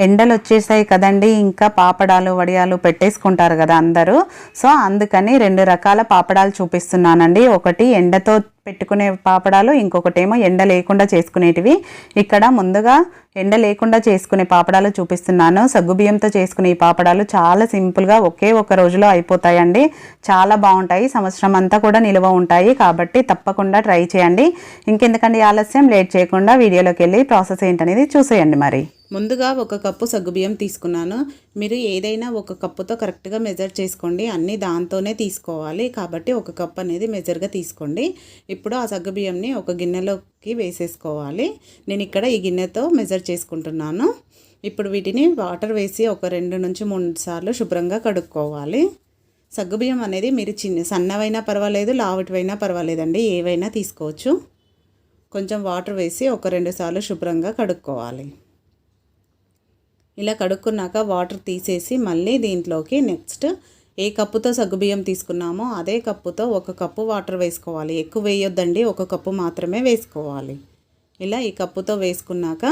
ఎండలు వచ్చేసాయి కదండి. ఇంకా పాపడాలు వడియాలు పెట్టేసుకుంటారు కదా అందరూ. సో అందుకని రెండు రకాల పాపడాలు చూపిస్తున్నానండి. ఒకటి ఎండతో పెట్టుకునే పాపడాలు ఇంకొకటేమో ఎండ లేకుండా చేసుకునేటివి. ఇక్కడ ముందుగా ఎండ లేకుండా చేసుకునే పాపడాలు చూపిస్తున్నాను. సగ్గుబియ్యంతో చేసుకునే ఈ పాపడాలు చాలా సింపుల్గా ఒకే ఒక రోజులో అయిపోతాయండి. చాలా బాగుంటాయి. సంవత్సరం అంతా కూడా నిల్వ ఉంటాయి. కాబట్టి తప్పకుండా ట్రై చేయండి. ఇంకెందుకండి ఆలస్యం? లేట్ చేయకుండా వీడియోలోకి వెళ్ళి ప్రాసెస్ ఏంటనేది చూసేయండి మరి. ముందుగా ఒక కప్పు సగ్గుబియ్యం తీసుకున్నాను. మీరు ఏదైనా ఒక కప్పుతో కరెక్ట్గా మెజర్ చేసుకోండి. అన్నీ దాంతోనే తీసుకోవాలి. కాబట్టి ఒక కప్ అనేది మెజర్గా తీసుకోండి. ఇప్పుడు ఆ సగ్గుబియ్యంని ఒక గిన్నెలోకి వేసేసుకోవాలి. నేను ఇక్కడ ఈ గిన్నెతో మెజర్ చేసుకుంటున్నాను. ఇప్పుడు వీటిని వాటర్ వేసి ఒక రెండు నుంచి మూడు సార్లు శుభ్రంగా కడుక్కోవాలి. సగ్గుబియ్యం అనేది మీరు చిన్న సన్నవైనా పర్వాలేదు లావటివైనా పర్వాలేదండి. ఏవైనా తీసుకోవచ్చు. కొంచెం వాటర్ వేసి ఒక రెండు సార్లు శుభ్రంగా కడుక్కోవాలి. ఇలా కడుక్కున్నాక వాటర్ తీసేసి మళ్ళీ దీంట్లోకి నెక్స్ట్ ఏ కప్పుతో సగ్గుబియ్యం తీసుకున్నామో అదే కప్పుతో ఒక కప్పు వాటర్ వేసుకోవాలి. ఎక్కువ వేయొద్దండి ఒక కప్పు మాత్రమే వేసుకోవాలి. ఇలా ఈ కప్పుతో వేసుకున్నాక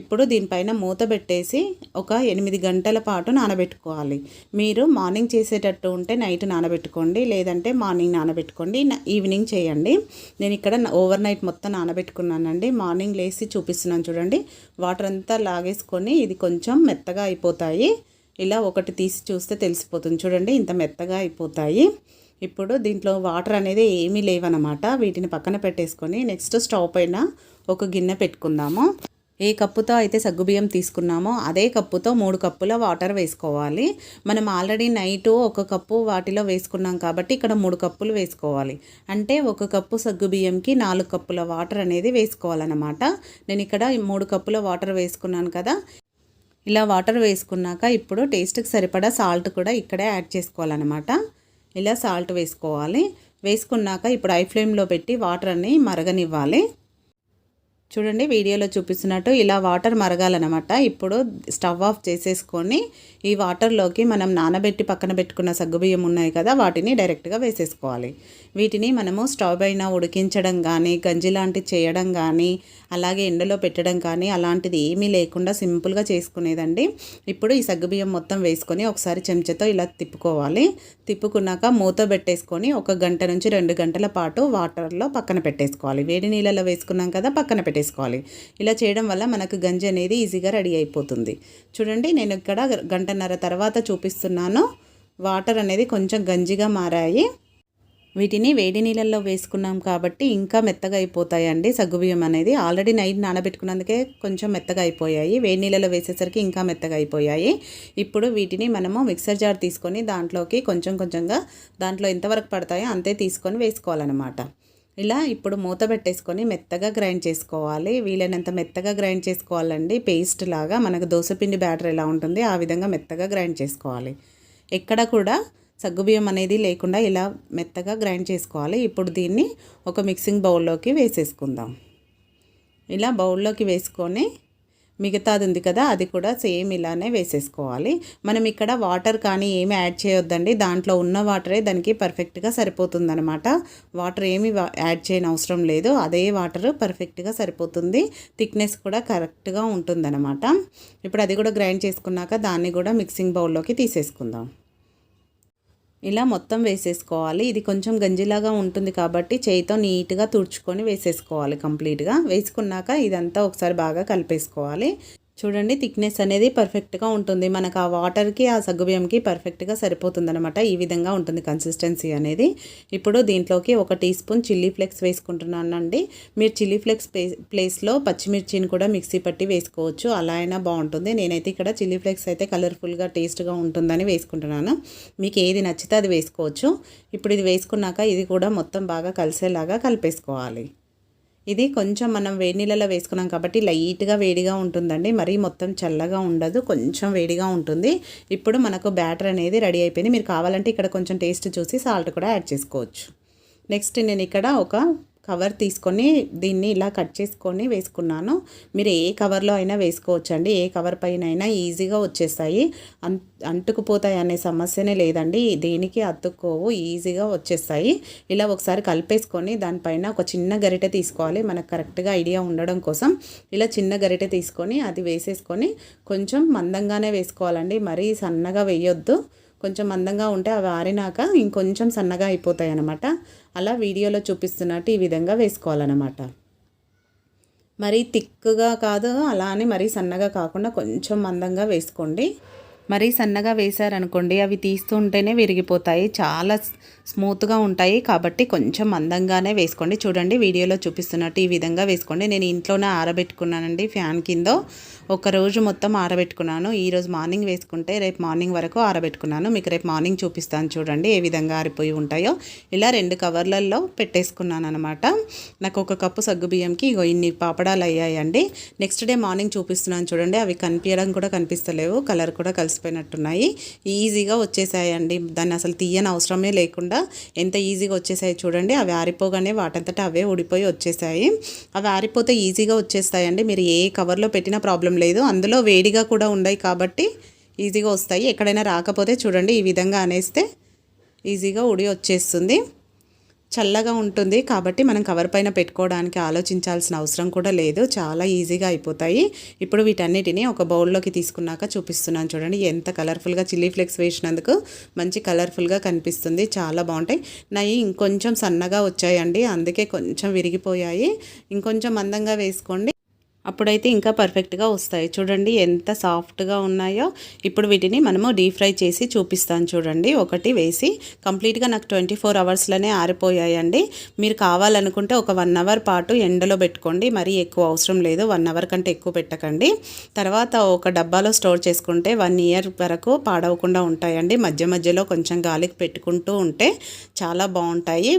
ఇప్పుడు దీనిపైన మూత పెట్టేసి ఒక ఎనిమిది గంటల పాటు నానబెట్టుకోవాలి. మీరు మార్నింగ్ చేసేటట్టు ఉంటే నైట్ నానబెట్టుకోండి లేదంటే మార్నింగ్ నానబెట్టుకోండి. ఈవినింగ్ చేయండి. నేను ఇక్కడ ఓవర్ నైట్ మొత్తం నానబెట్టుకున్నానండి. మార్నింగ్ లేసి చూపిస్తున్నాను చూడండి. వాటర్ అంతా లాగేసుకొని ఇది కొంచెం మెత్తగా అయిపోతాయి. ఇలా ఒకటి తీసి చూస్తే తెలిసిపోతుంది చూడండి ఇంత మెత్తగా అయిపోతాయి. ఇప్పుడు దీంట్లో వాటర్ అనేది ఏమీ లేవన్నమాట వీటిని పక్కన పెట్టేసుకొని నెక్స్ట్ స్టవ్ పైన ఒక గిన్నె పెట్టుకుందాము. ఏ కప్పుతో అయితే సగ్గుబియ్యం తీసుకున్నామో అదే కప్పుతో మూడు కప్పుల వాటర్ వేసుకోవాలి. మనం ఆల్రెడీ నైట్ ఒక కప్పు వాటిలో వేసుకున్నాం కాబట్టి ఇక్కడ మూడు కప్పులు వేసుకోవాలి. అంటే ఒక కప్పు సగ్గుబియ్యంకి నాలుగు కప్పుల వాటర్ అనేది వేసుకోవాలన్నమాట. నేను ఇక్కడ మూడు కప్పుల వాటర్ వేసుకున్నాను కదా. ఇలా వాటర్ వేసుకున్నాక ఇప్పుడు టేస్ట్కి సరిపడా సాల్ట్ కూడా ఇక్కడే యాడ్ చేసుకోవాలన్నమాట. ఇలా సాల్ట్ వేసుకోవాలి. వేసుకున్నాక ఇప్పుడు ఐ ఫ్లేమ్లో పెట్టి వాటర్ అన్ని మరగనివ్వాలి. చూడండి వీడియోలో చూపిస్తున్నట్టు ఇలా వాటర్ మరగాలన్నమాట. ఇప్పుడు స్టవ్ ఆఫ్ చేసేసుకొని ఈ వాటర్లోకి మనం నానబెట్టి పక్కన పెట్టుకున్న సగ్గుబియ్యం ఉన్నాయి కదా వాటిని డైరెక్ట్గా వేసేసుకోవాలి. వీటిని మనము స్టవ్ పైన ఉడికించడం కానీ గంజి లాంటివి చేయడం కానీ అలాగే ఎండలో పెట్టడం కానీ అలాంటిది ఏమీ లేకుండా సింపుల్గా చేసుకునేదండి. ఇప్పుడు ఈ సగ్గుబియ్యం మొత్తం వేసుకొని ఒకసారి చెంచాతో ఇలా తిప్పుకోవాలి. తిప్పుకున్నాక మూత పెట్టేసుకొని ఒక గంట నుంచి రెండు గంటల పాటు వాటర్లో పక్కన పెట్టేసుకోవాలి. వేడి నీళ్ళలో వేసుకున్నాం కదా పక్కన పెట్టేసుకోవాలి. ఇలా చేయడం వల్ల మనకు గంజి అనేది ఈజీగా రెడీ అయిపోతుంది. చూడండి నేను ఇక్కడ గంటన్నర తర్వాత చూపిస్తున్నాను. వాటర్ అనేది కొంచెం గంజిగా మారాయి. వీటిని వేడి నీళ్ళల్లో వేసుకున్నాం కాబట్టి ఇంకా మెత్తగా అయిపోతాయండి. సగ్గుబియ్యం అనేది ఆల్రెడీ నైట్ నానబెట్టుకున్నందుకే కొంచెం మెత్తగా అయిపోయాయి. వేడి నీళ్ళలో వేసేసరికి ఇంకా మెత్తగా అయిపోయాయి. ఇప్పుడు వీటిని మనము మిక్సర్ జార్ తీసుకొని దాంట్లోకి కొంచెం కొంచెంగా దాంట్లో ఎంతవరకు పడతాయో అంతే తీసుకొని వేసుకోవాలన్నమాట. ఇలా ఇప్పుడు మూత పెట్టేసుకొని మెత్తగా గ్రైండ్ చేసుకోవాలి. వీలైనంత మెత్తగా గ్రైండ్ చేసుకోవాలండి. పేస్ట్ లాగా మనకు దోశపిండి బ్యాటర్ ఎలా ఉంటుంది ఆ విధంగా మెత్తగా గ్రైండ్ చేసుకోవాలి. ఎక్కడ కూడా సగ్గుబియ్యం అనేది లేకుండా ఇలా మెత్తగా గ్రైండ్ చేసుకోవాలి. ఇప్పుడు దీన్ని ఒక మిక్సింగ్ బౌల్లోకి వేసేసుకుందాం. ఇలా బౌల్లోకి వేసుకొని మిగతాది ఉంది కదా అది కూడా సేమ్ ఇలానే వేసేసుకోవాలి. మనం ఇక్కడ వాటర్ కానీ ఏమి యాడ్ చేయొద్దండి. దాంట్లో ఉన్న వాటరే దానికి పర్ఫెక్ట్గా సరిపోతుందనమాట. వాటర్ ఏమి యాడ్ చేయని అవసరం లేదు. అదే వాటర్ పర్ఫెక్ట్గా సరిపోతుంది. థిక్నెస్ కూడా కరెక్ట్గా ఉంటుందన్నమాట ఇప్పుడు అది కూడా గ్రైండ్ చేసుకున్నాక దాన్ని కూడా మిక్సింగ్ బౌల్లోకి తీసేసుకుందాం. ఇలా మొత్తం వేసేసుకోవాలి. ఇది కొంచెం గంజిలాగా ఉంటుంది కాబట్టి చేయితో నీట్గా తుడుచుకొని వేసేసుకోవాలి కంప్లీట్గా. వేసుకున్నాక ఇదంతా ఒకసారి బాగా కలిపేసుకోవాలి. చూడండి థిక్నెస్ అనేది పర్ఫెక్ట్గా ఉంటుంది. మనకు ఆ వాటర్కి ఆ సగ్గుబియ్యంకి పర్ఫెక్ట్గా సరిపోతుంది అనమాట ఈ విధంగా ఉంటుంది కన్సిస్టెన్సీ అనేది. ఇప్పుడు దీంట్లోకి ఒక టీ స్పూన్ చిల్లీ ఫ్లేక్స్ వేసుకుంటున్నానండి మీరు చిల్లీ ఫ్లేక్స్ ప్లేస్లో పచ్చిమిర్చిని కూడా మిక్సీ పట్టి వేసుకోవచ్చు. అలా అయినా బాగుంటుంది. నేనైతే ఇక్కడ చిల్లీ ఫ్లేక్స్ అయితే కలర్ఫుల్గా టేస్ట్గా ఉంటుందని వేసుకుంటున్నాను. మీకు ఏది నచ్చితే అది వేసుకోవచ్చు. ఇప్పుడు ఇది వేసుకున్నాక ఇది కూడా మొత్తం బాగా కలిసేలాగా కలిపేసుకోవాలి. ఇది కొంచెం మనం వేడి నీళ్ళలో వేసుకున్నాం కాబట్టి లైట్గా వేడిగా ఉంటుందండి. మరీ మొత్తం చల్లగా ఉండదు కొంచెం వేడిగా ఉంటుంది. ఇప్పుడు మనకు బ్యాటర్ అనేది రెడీ అయిపోయింది. మీరు కావాలంటే ఇక్కడ కొంచెం టేస్ట్ చూసి సాల్ట్ కూడా యాడ్ చేసుకోవచ్చు. నెక్స్ట్ నేను ఇక్కడ ఒక కవర్ తీసుకొని దీన్ని ఇలా కట్ చేసుకొని వేసుకున్నాను. మీరు ఏ కవర్లో అయినా వేసుకోవచ్చండి. ఏ కవర్ పైన అయినా ఈజీగా వచ్చేస్తాయి. అం అంటుకుపోతాయి అనే సమస్యనే లేదండి. దేనికి అతుక్కోవు ఈజీగా వచ్చేస్తాయి. ఇలా ఒకసారి కలిపేసుకొని దానిపైన ఒక చిన్న గరిటె తీసుకోవాలి. మనకు కరెక్ట్గా ఐడియా ఉండడం కోసం. ఇలా చిన్న గరిటె తీసుకొని అది వేసేసుకొని కొంచెం మందంగానే వేసుకోవాలండి. మరీ సన్నగా వేయొద్దు. కొంచెం మందంగా ఉంటే అవి ఆరినాక ఇంకొంచెం సన్నగా అయిపోతాయి అన్నమాట అలా వీడియోలో చూపిస్తున్నట్టు ఈ విధంగా వేసుకోవాలన్నమాట. మరీ తిక్కుగా కాదు అలా అని మరీ సన్నగా కాకుండా కొంచెం మందంగా వేసుకోండి. మరీ సన్నగా వేశారనుకోండి అవి తీస్తుంటేనే విరిగిపోతాయి. చాలా స్మూత్గా ఉంటాయి. కాబట్టి కొంచెం మందంగానే వేసుకోండి. చూడండి వీడియోలో చూపిస్తున్నట్టు ఈ విధంగా వేసుకోండి. నేను ఇంట్లోనే ఆరబెట్టుకున్నానండి ఫ్యాన్ కింద. ఒక రోజు మొత్తం ఆరబెట్టుకున్నాను. ఈరోజు మార్నింగ్ వేసుకుంటే రేపు మార్నింగ్ వరకు ఆరబెట్టుకున్నాను. మీకు రేపు మార్నింగ్ చూపిస్తాను చూడండి ఏ విధంగా ఆరిపోయి ఉంటాయో. ఇలా రెండు కవర్లలో పెట్టేసుకున్నాను అనమాట నాకు ఒక కప్పు సగ్గు బియ్యంకి ఇగో ఇన్ని పాపడాలు అయ్యాయండి. నెక్స్ట్ డే మార్నింగ్ చూపిస్తున్నాను చూడండి అవి కనిపించడం కూడా కనిపిస్తలేవు. కలర్ కూడా కలిసి కలిసిపోయినట్టున్నాయి. ఈజీగా వచ్చేసాయండి. దాన్ని అసలు తీయని అవసరమే లేకుండా ఎంత ఈజీగా వచ్చేసాయి చూడండి. అవి ఆరిపోగానే వాటంతటా అవే ఊడిపోయి వచ్చేసాయి. అవి ఆరిపోతే ఈజీగా వచ్చేస్తాయండి. మీరు ఏ కవర్లో పెట్టినా ప్రాబ్లం లేదు. అందులో వేడిగా కూడా ఉన్నాయి కాబట్టి ఈజీగా వస్తాయి. ఎక్కడైనా రాకపోతే చూడండి. ఈ విధంగా అనేస్తే ఈజీగా ఉడి వచ్చేస్తుంది. చల్లగా ఉంటుంది కాబట్టి మనం కవర్ పైన పెట్టుకోవడానికి ఆలోచించాల్సిన అవసరం కూడా లేదు. చాలా ఈజీగా అయిపోతాయి. ఇప్పుడు వీటన్నిటిని ఒక బౌల్లోకి తీసుకున్నాక చూపిస్తున్నాను చూడండి. ఎంత కలర్ఫుల్గా చిల్లీ ఫ్లేక్స్ వేసినందుకు మంచి కలర్ఫుల్గా కనిపిస్తుంది. చాలా బాగుంటాయి. నయ్యి ఇంకొంచెం సన్నగా వచ్చాయండి. అందుకే కొంచెం విరిగిపోయాయి. ఇంకొంచెం మందంగా వేసుకోండి. అప్పుడైతే ఇంకా పర్ఫెక్ట్గా వస్తాయి. చూడండి ఎంత సాఫ్ట్గా ఉన్నాయో. ఇప్పుడు వీటిని మనము డీప్ ఫ్రై చేసి చూపిస్తాను చూడండి. ఒకటి వేసి కంప్లీట్గా నాకు ట్వంటీ ఫోర్ అవర్స్లోనే ఆరిపోయాయండి. మీరు కావాలనుకుంటే ఒక వన్ అవర్ పాటు ఎండలో పెట్టుకోండి. మరీ ఎక్కువ అవసరం లేదు. వన్ అవర్ కంటే ఎక్కువ పెట్టకండి. తర్వాత ఒక డబ్బాలో స్టోర్ చేసుకుంటే వన్ ఇయర్ వరకు పాడవకుండా ఉంటాయండి. మధ్య మధ్యలో కొంచెం గాలికి పెట్టుకుంటూ ఉంటే చాలా బాగుంటాయి.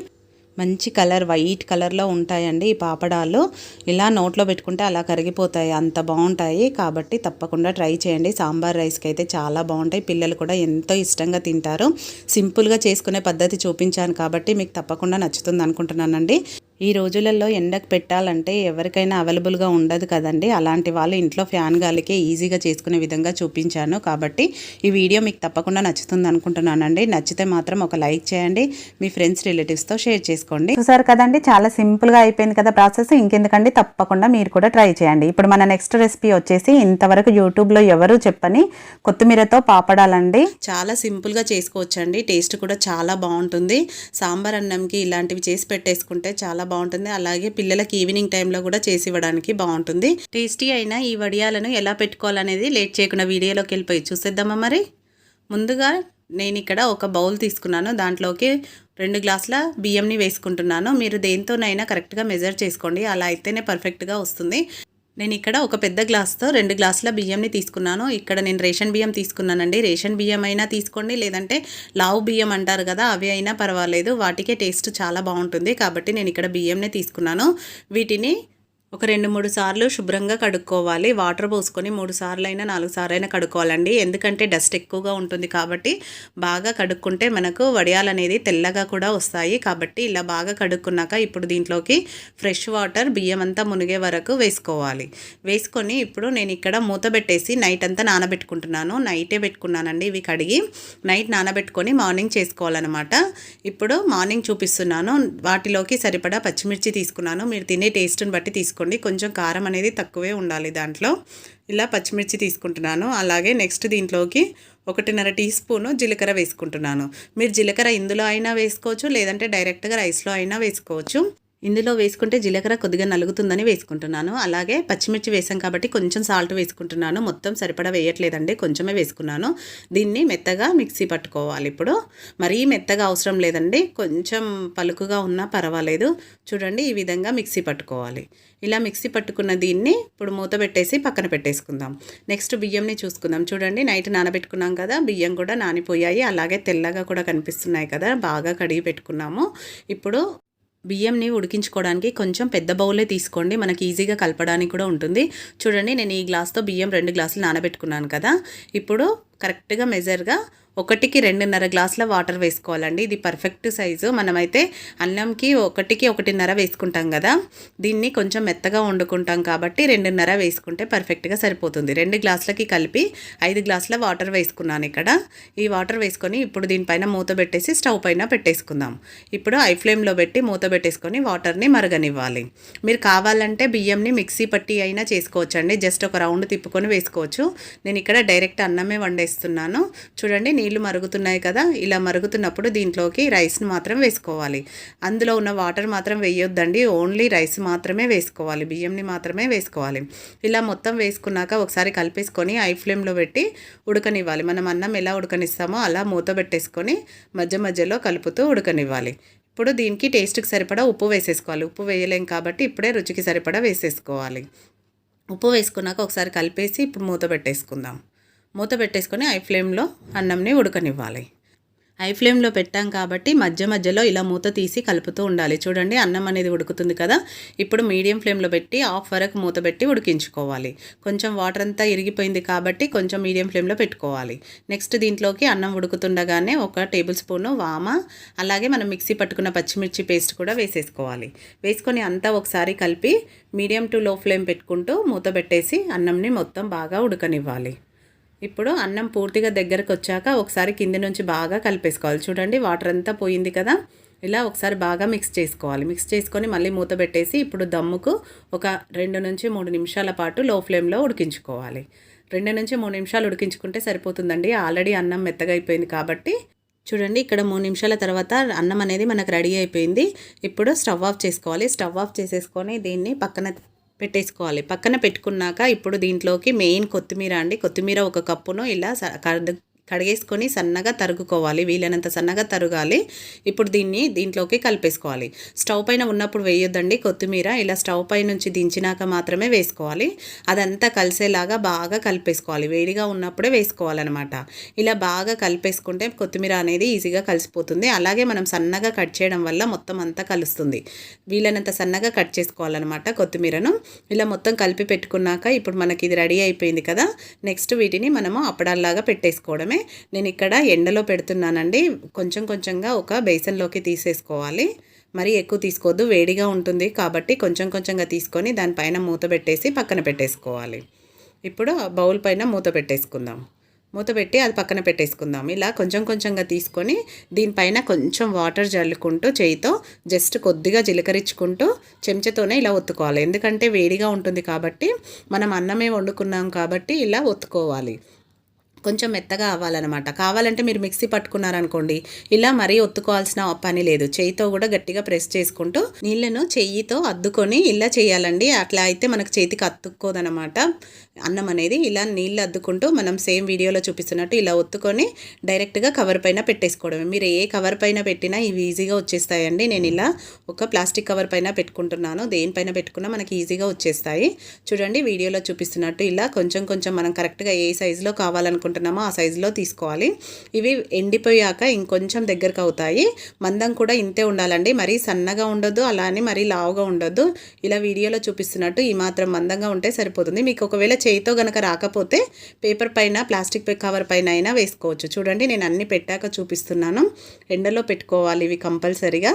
మంచి కలర్ వైట్ కలర్లో ఉంటాయండి ఈ పాపడాలు. ఇలా నోట్లో పెట్టుకుంటే అలా కరిగిపోతాయి. అంత బాగుంటాయి. కాబట్టి తప్పకుండా ట్రై చేయండి. సాంబార్ రైస్కి అయితే చాలా బాగుంటాయి. పిల్లలు కూడా ఎంతో ఇష్టంగా తింటారు. సింపుల్గా చేసుకునే పద్ధతి చూపించాను కాబట్టి మీకు తప్పకుండా నచ్చుతుంది అనుకుంటున్నానండి. ఈ రోజులలో ఎండకు పెట్టాలంటే ఎవరికైనా అవైలబుల్గా ఉండదు కదండి. అలాంటి వాళ్ళు ఇంట్లో ఫ్యాన్ గాలికే ఈజీగా చేసుకునే విధంగా చూపించాను. కాబట్టి ఈ వీడియో మీకు తప్పకుండా నచ్చుతుంది అనుకుంటున్నానండి. నచ్చితే మాత్రం ఒక లైక్ చేయండి. మీ ఫ్రెండ్స్ రిలేటివ్స్తో షేర్ చేసుకోండి. చూసారు కదండి చాలా సింపుల్గా అయిపోయింది కదా ప్రాసెస్. ఇంకెందుకండి తప్పకుండా మీరు కూడా ట్రై చేయండి. ఇప్పుడు మన నెక్స్ట్ రెసిపీ వచ్చేసి ఇంతవరకు యూట్యూబ్లో ఎవరు చెప్పని కొత్తిమీరతో పాపడాలండి. చాలా సింపుల్గా చేసుకోవచ్చండి. టేస్ట్ కూడా చాలా బాగుంటుంది. సాంబార్ అన్నంకి ఇలాంటివి చేసి పెట్టేసుకుంటే చాలా బాగుంటుంది. అలాగే పిల్లలకి ఈవినింగ్ టైంలో కూడా చేసి ఇవ్వడానికి బాగుంటుంది. టేస్టీ అయిన ఈ వడియాలను ఎలా పెట్టుకోవాలనేది లేట్ చేయకుండా వీడియోలోకి వెళ్ళిపోయి చూసేద్దామా మరి? ముందుగా నేను ఇక్కడ ఒక బౌల్ తీసుకున్నాను. దాంట్లోకి రెండు గ్లాసుల బియ్యంని వేసుకుంటున్నాను. మీరు దేంతోనైనా కరెక్ట్గా మెజర్ చేసుకోండి. అలా అయితేనే పర్ఫెక్ట్గా వస్తుంది. నేను ఇక్కడ ఒక పెద్ద గ్లాస్తో రెండు గ్లాసుల బియ్యంని తీసుకున్నాను. ఇక్కడ నేను రేషన్ బియ్యం తీసుకున్నానండి. రేషన్ బియ్యం అయినా తీసుకోండి. లేదంటే లావు బియ్యం అంటారు కదా అవి అయినా పర్వాలేదు. వాటికే టేస్ట్ చాలా బాగుంటుంది. కాబట్టి నేను ఇక్కడ బియ్యంనే తీసుకున్నాను. వీటిని ఒక రెండు మూడు సార్లు శుభ్రంగా కడుక్కోవాలి. వాటర్ పోసుకొని మూడు సార్లు అయినా నాలుగు సార్లు అయినా కడుక్కోవాలండి. ఎందుకంటే డస్ట్ ఎక్కువగా ఉంటుంది కాబట్టి బాగా కడుక్కుంటే మనకు వడియాలు అనేది తెల్లగా కూడా వస్తాయి. కాబట్టి ఇలా బాగా కడుక్కున్నాక ఇప్పుడు దీంట్లోకి ఫ్రెష్ వాటర్ బియ్యం అంతా మునిగే వరకు వేసుకోవాలి. వేసుకొని ఇప్పుడు నేను ఇక్కడ మూత పెట్టేసి నైట్ అంతా నానబెట్టుకుంటున్నాను. నైటే పెట్టుకున్నానండి ఇవి కడిగి. నైట్ నానబెట్టుకొని మార్నింగ్ చేసుకోవాలన్నమాట. ఇప్పుడు మార్నింగ్ చూపిస్తున్నాను. వాటిలోకి సరిపడా పచ్చిమిర్చి తీసుకున్నాను. మీరు తినే టేస్ట్ని బట్టి తీసుకోండి కొంచెం కారం అనేది తక్కువే ఉండాలి దాంట్లో. ఇలా పచ్చిమిర్చి తీసుకుంటున్నాను. అలాగే నెక్స్ట్ దీంట్లోకి ఒకటిన్నర టీ స్పూను జీలకర్ర వేసుకుంటున్నాను. మీరు జీలకర్ర ఇందులో అయినా వేసుకోవచ్చు లేదంటే డైరెక్ట్గా రైస్లో అయినా వేసుకోవచ్చు. ఇందులో వేసుకుంటే జీలకర్ర కొద్దిగా నలుగుతుందని వేసుకుంటున్నాను. అలాగే పచ్చిమిర్చి వేసాం కాబట్టి కొంచెం సాల్ట్ వేసుకుంటున్నాను. మొత్తం సరిపడా వేయట్లేదండి కొంచెమే వేసుకున్నాను. దీన్ని మెత్తగా మిక్సీ పట్టుకోవాలి ఇప్పుడు. మరీ మెత్తగా అవసరం లేదండి కొంచెం పలుకుగా ఉన్నా పర్వాలేదు. చూడండి ఈ విధంగా మిక్సీ పట్టుకోవాలి. ఇలా మిక్సీ పట్టుకున్న దీన్ని ఇప్పుడు మూత పెట్టేసి పక్కన పెట్టేసుకుందాం. నెక్స్ట్ బియ్యంని చూసుకుందాం. చూడండి నైట్ నానబెట్టుకున్నాం కదా బియ్యం కూడా నానిపోయాయి. అలాగే తెల్లగా కూడా కనిపిస్తున్నాయి కదా బాగా కడిగి పెట్టుకున్నాము. ఇప్పుడు బియ్యంని ఉడికించుకోవడానికి కొంచెం పెద్ద బౌలే తీసుకోండి. మనకి ఈజీగా కలపడానికి కూడా ఉంటుంది. చూడండి నేను ఈ గ్లాస్తో బియ్యం రెండు గ్లాసులు నానబెట్టుకున్నాను కదా. ఇప్పుడు కరెక్ట్గా మెజర్గా ఒకటికి రెండున్నర గ్లాసుల వాటర్ వేసుకోవాలండి. ఇది పర్ఫెక్ట్ సైజు. మనమైతే అన్నంకి ఒకటికి ఒకటిన్నర వేసుకుంటాం కదా. దీన్ని కొంచెం మెత్తగా వండుకుంటాం కాబట్టి రెండున్నర వేసుకుంటే పర్ఫెక్ట్గా సరిపోతుంది. రెండు గ్లాసులకి కలిపి ఐదు గ్లాసుల వాటర్ వేసుకున్నాను ఇక్కడ. ఈ వాటర్ వేసుకొని ఇప్పుడు దీనిపైన మూత పెట్టేసి స్టవ్ పైన పెట్టేసుకుందాం. ఇప్పుడు ఐ ఫ్లేమ్లో పెట్టి మూత పెట్టేసుకొని వాటర్ని మరగనివ్వాలి. మీరు కావాలంటే బియ్యంని మిక్సీ పట్టి అయినా చేసుకోవచ్చండి. జస్ట్ ఒక రౌండ్ తిప్పుకొని వేసుకోవచ్చు. నేను ఇక్కడ డైరెక్ట్ అన్నమే వండేస్తున్నాను. చూడండి నీళ్ళు మరుగుతున్నాయి కదా ఇలా మరుగుతున్నప్పుడు దీంట్లోకి రైస్ని మాత్రం వేసుకోవాలి. అందులో ఉన్న వాటర్ మాత్రం వేయొద్దండి ఓన్లీ రైస్ మాత్రమే వేసుకోవాలి బియ్యంని మాత్రమే వేసుకోవాలి. ఇలా మొత్తం వేసుకున్నాక ఒకసారి కలిపేసుకొని ఐ ఫ్లేమ్లో పెట్టి ఉడకనివ్వాలి. మనం అన్నం ఎలా ఉడకనిస్తామో అలా మూత పెట్టేసుకొని మధ్య మధ్యలో కలుపుతూ ఉడకనివ్వాలి. ఇప్పుడు దీనికి టేస్ట్కి సరిపడా ఉప్పు వేసేసుకోవాలి. ఉప్పు వేయలేం కాబట్టి ఇప్పుడే రుచికి సరిపడా వేసేసుకోవాలి. ఉప్పు వేసుకున్నాక ఒకసారి కలిపేసి ఇప్పుడు మూత పెట్టేసుకుందాం. మూత పెట్టేసుకొని ఐ ఫ్లేమ్లో అన్నంని ఉడకనివ్వాలి. హై ఫ్లేమ్లో పెట్టాం కాబట్టి మధ్య మధ్యలో ఇలా మూత తీసి కలుపుతూ ఉండాలి. చూడండి అన్నం అనేది ఉడుకుతుంది కదా? ఇప్పుడు మీడియం ఫ్లేమ్లో పెట్టి హాఫ్ వరకు మూత పెట్టి ఉడికించుకోవాలి. కొంచెం వాటర్ అంతా ఇరిగిపోయింది కాబట్టి కొంచెం మీడియం ఫ్లేమ్లో పెట్టుకోవాలి. నెక్స్ట్ దీంట్లోకి అన్నం ఉడుకుతుండగానే ఒక టేబుల్ స్పూను వామ అలాగే మనం మిక్సీ పట్టుకున్న పచ్చిమిర్చి పేస్ట్ కూడా వేసేసుకోవాలి. వేసుకొని అంతా ఒకసారి కలిపి మీడియం టు లో ఫ్లేమ్ పెట్టుకుంటూ మూత పెట్టేసి అన్నంని మొత్తం బాగా ఉడకనివ్వాలి. ఇప్పుడు అన్నం పూర్తిగా దగ్గరకు వచ్చాక ఒకసారి కింది నుంచి బాగా కలిపేసుకోవాలి. చూడండి వాటర్ అంతా పోయింది కదా? ఇలా ఒకసారి బాగా మిక్స్ చేసుకోవాలి. మిక్స్ చేసుకొని మళ్ళీ మూత పెట్టేసి ఇప్పుడు దమ్ముకు ఒక రెండు నుంచి మూడు నిమిషాల పాటు లో ఫ్లేమ్లో ఉడికించుకోవాలి. రెండు నుంచి మూడు నిమిషాలు ఉడికించుకుంటే సరిపోతుందండి. ఆల్రెడీ అన్నం మెత్తగా అయిపోయింది కాబట్టి. చూడండి ఇక్కడ మూడు నిమిషాల తర్వాత అన్నం అనేది మనకు రెడీ అయిపోయింది. ఇప్పుడు స్టవ్ ఆఫ్ చేసుకోవాలి. స్టవ్ ఆఫ్ చేసేసుకొని దీన్ని పక్కన పెట్టేసుకోవాలి. పక్కన పెట్టుకున్నాక ఇప్పుడు దీంట్లోకి మెయిన్ కొత్తిమీర అండి. కొత్తిమీర ఒక కప్పును ఇలా కడిగేసుకొని సన్నగా తరుగుకోవాలి వీలైనంత సన్నగా తరగాలి. ఇప్పుడు దీన్ని దీంట్లోకి కలిపేసుకోవాలి. స్టవ్ పైన ఉన్నప్పుడు వేయొద్దండి కొత్తిమీర. ఇలా స్టవ్ పై నుంచి దించినాక మాత్రమే వేసుకోవాలి. అదంతా కలిసేలాగా బాగా కలిపేసుకోవాలి. వేడిగా ఉన్నప్పుడే వేసుకోవాలన్నమాట. ఇలా బాగా కలిపేసుకుంటే కొత్తిమీర అనేది ఈజీగా కలిసిపోతుంది. అలాగే మనం సన్నగా కట్ చేయడం వల్ల మొత్తం అంతా కలుస్తుంది. వీలైనంత సన్నగా కట్ చేసుకోవాలన్నమాట కొత్తిమీరను. ఇలా మొత్తం కలిపి పెట్టుకున్నాక ఇప్పుడు మనకి ఇది రెడీ అయిపోయింది కదా. నెక్స్ట్ వీటిని మనము అప్పడాల్లాగా పెట్టేసుకోవడమే. కోసమే నేను ఇక్కడ ఎండలో పెడుతున్నానండి. కొంచెం కొంచెంగా ఒక బేసన్లోకి తీసేసుకోవాలి. మరి ఎక్కువ తీసుకోవద్దు వేడిగా ఉంటుంది కాబట్టి కొంచెం కొంచెంగా తీసుకొని దానిపైన మూత పెట్టేసి పక్కన పెట్టేసుకోవాలి. ఇప్పుడు బౌల్ పైన మూత పెట్టేసుకుందాం. మూత పెట్టి అది పక్కన పెట్టేసుకుందాం. ఇలా కొంచెం కొంచెంగా తీసుకొని దీనిపైన కొంచెం వాటర్ జల్లుకుంటూ చేయితో జస్ట్ కొద్దిగా జీలకరించుకుంటూ చెంచతోనే ఇలా ఒత్తుకోవాలి. ఎందుకంటే వేడిగా ఉంటుంది కాబట్టి మనం అన్నమే వండుకున్నాం కాబట్టి ఇలా ఒత్తుకోవాలి. కొంచెం మెత్తగా అవ్వాలన్నమాట. కావాలంటే మీరు మిక్సీ పట్టుకున్నారనుకోండి ఇలా మరీ ఒత్తుకోవాల్సిన పని లేదు. చేయితో కూడా గట్టిగా ప్రెస్ చేసుకుంటూ నీళ్ళను చెయ్యితో అద్దుకొని ఇలా చేయాలండి. అట్లా అయితే మనకు చేతికి అత్తుక్కోదనమాట అన్నం అనేది ఇలా నీళ్ళు అద్దుకుంటూ మనం సేమ్ వీడియోలో చూపిస్తున్నట్టు ఇలా ఒత్తుకొని డైరెక్ట్గా కవర్ పైన పెట్టేసుకోవడమే. మీరు ఏ కవర్ పైన పెట్టినా ఇవి ఈజీగా వచ్చేస్తాయండి. నేను ఇలా ఒక ప్లాస్టిక్ కవర్ పైన పెట్టుకుంటున్నాను. దేనిపైన పెట్టుకున్నా మనకి ఈజీగా వచ్చేస్తాయి. చూడండి వీడియోలో చూపిస్తున్నట్టు ఇలా కొంచెం కొంచెం మనం కరెక్ట్గా ఏ సైజులో కావాలనుకుంటున్నామో ఆ సైజులో తీసుకోవాలి. ఇవి ఎండిపోయాక ఇంకొంచెం దగ్గరకు అవుతాయి. మందం కూడా ఇంతే ఉండాలండి. మరీ సన్నగా ఉండొద్దు అలానే మరీ లావుగా ఉండొద్దు. ఇలా వీడియోలో చూపిస్తున్నట్టు ఈ మాత్రం మందంగా ఉంటే సరిపోతుంది. మీకు ఒకవేళ చేయితో గనక రాకపోతే పేపర్ పైన ప్లాస్టిక్ కవర్ పైన అయినా వేసుకోవచ్చు. చూడండి నేను అన్ని పెట్టాక చూపిస్తున్నాను. ఎండలో పెట్టుకోవాలి ఇవి కంపల్సరిగా.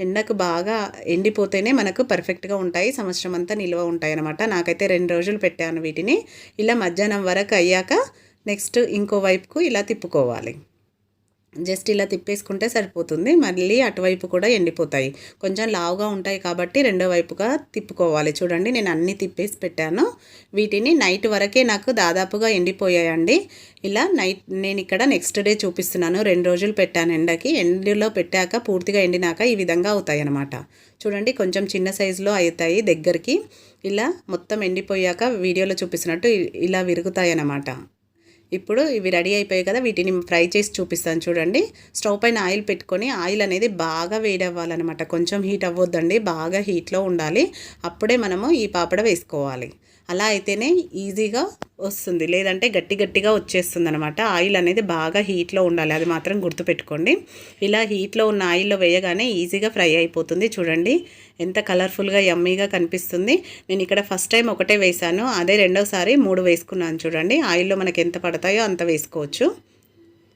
ఎండకు బాగా ఎండిపోతేనే మనకు పర్ఫెక్ట్గా ఉంటాయి. సంవత్సరం అంతా నిల్వ ఉంటాయి అనమాట నాకైతే రెండు రోజులు పెట్టాను వీటిని. ఇలా మధ్యాహ్నం వరకు అయ్యాక నెక్స్ట్ ఇంకో వైపుకు ఇలా తిప్పుకోవాలి. జస్ట్ ఇలా తిప్పేసుకుంటే సరిపోతుంది. మళ్ళీ అటువైపు కూడా ఎండిపోతాయి. కొంచెం లావుగా ఉంటాయి కాబట్టి రెండో వైపుగా తిప్పుకోవాలి. చూడండి నేను అన్నీ తిప్పేసి పెట్టాను. వీటిని నైట్ వరకే నాకు దాదాపుగా ఎండిపోయాయండి. ఇలా నైట్ నేను ఇక్కడ నెక్స్ట్ డే చూపిస్తున్నాను. రెండు రోజులు పెట్టాను ఎండకి. ఎండలో పెట్టాక పూర్తిగా ఎండినాక ఈ విధంగా అవుతాయి అన్నమాట చూడండి కొంచెం చిన్న సైజులో అవుతాయి దగ్గరికి. ఇలా మొత్తం ఎండిపోయాక వీడియోలో చూపిస్తున్నట్టు ఇలా విరుగుతాయి అన్నమాట ఇప్పుడు ఇవి రెడీ అయిపోయాయి కదా వీటిని ఫ్రై చేసి చూపిస్తాను చూడండి. స్టవ్ పైన ఆయిల్ పెట్టుకొని ఆయిల్ అనేది బాగా వేడి అవ్వాలన్నమాట కొంచెం హీట్ అవ్వద్దండి బాగా హీట్లో ఉండాలి. అప్పుడే మనము ఈ పాపడ వేసుకోవాలి. అలా అయితేనే ఈజీగా వస్తుంది. లేదంటే గట్టి గట్టిగా వచ్చేస్తుంది అనమాట ఆయిల్ అనేది బాగా హీట్లో ఉండాలి. అది మాత్రం గుర్తుపెట్టుకోండి. ఇలా హీట్లో ఉన్న ఆయిల్లో వేయగానే ఈజీగా ఫ్రై అయిపోతుంది. చూడండి. ఎంత కలర్ఫుల్గా యమ్మీగా కనిపిస్తుంది. నేను ఇక్కడ ఫస్ట్ టైం ఒకటే వేసాను అదే రెండోసారి మూడు వేసుకున్నాను చూడండి. ఆయిల్లో మనకి ఎంత పడతాయో అంత వేసుకోవచ్చు.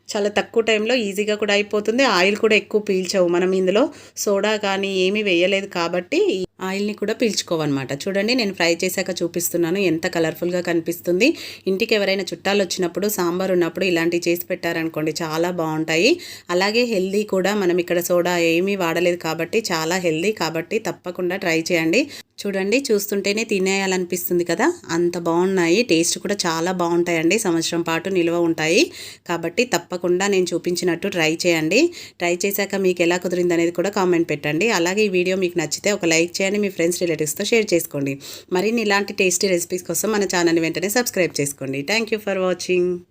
చాలా తక్కువ టైంలో ఈజీగా కూడా అయిపోతుంది. ఆయిల్ కూడా ఎక్కువ పీల్చవు. మనం ఇందులో సోడా కానీ ఏమీ వేయలేదు కాబట్టి ఆయిల్ని కూడా పీల్చుకోవన్నమాట. చూడండి నేను ఫ్రై చేశాక చూపిస్తున్నాను. ఎంత కలర్ఫుల్గా కనిపిస్తుంది. ఇంటికి ఎవరైనా చుట్టాలు వచ్చినప్పుడు సాంబార్ ఉన్నప్పుడు ఇలాంటివి చేసి పెట్టారనుకోండి చాలా బాగుంటాయి. అలాగే హెల్దీ కూడా మనం ఇక్కడ సోడా ఏమీ వాడలేదు కాబట్టి చాలా హెల్దీ కాబట్టి తప్పకుండా ట్రై చేయండి. చూడండి చూస్తుంటేనే తినేయాలనిపిస్తుంది కదా. అంత బాగున్నాయి. టేస్ట్ కూడా చాలా బాగుంటాయండి. సంవత్సరం పాటు నిల్వ ఉంటాయి. కాబట్టి తప్పకుండా నేను చూపించినట్టు ట్రై చేయండి. ట్రై చేశాక మీకు ఎలా కుదిరింది అనేది కూడా కామెంట్ పెట్టండి. అలాగే ఈ వీడియో మీకు నచ్చితే ఒక లైక్ చేయండి. మీ ఫ్రెండ్స్ రిలేటివ్స్తో షేర్ చేసుకోండి. మరిన్ని ఇలాంటి టేస్టీ రెసిపీస్ కోసం మన ఛానల్ని వెంటనే సబ్స్క్రైబ్ చేసుకోండి. Thank you for watching.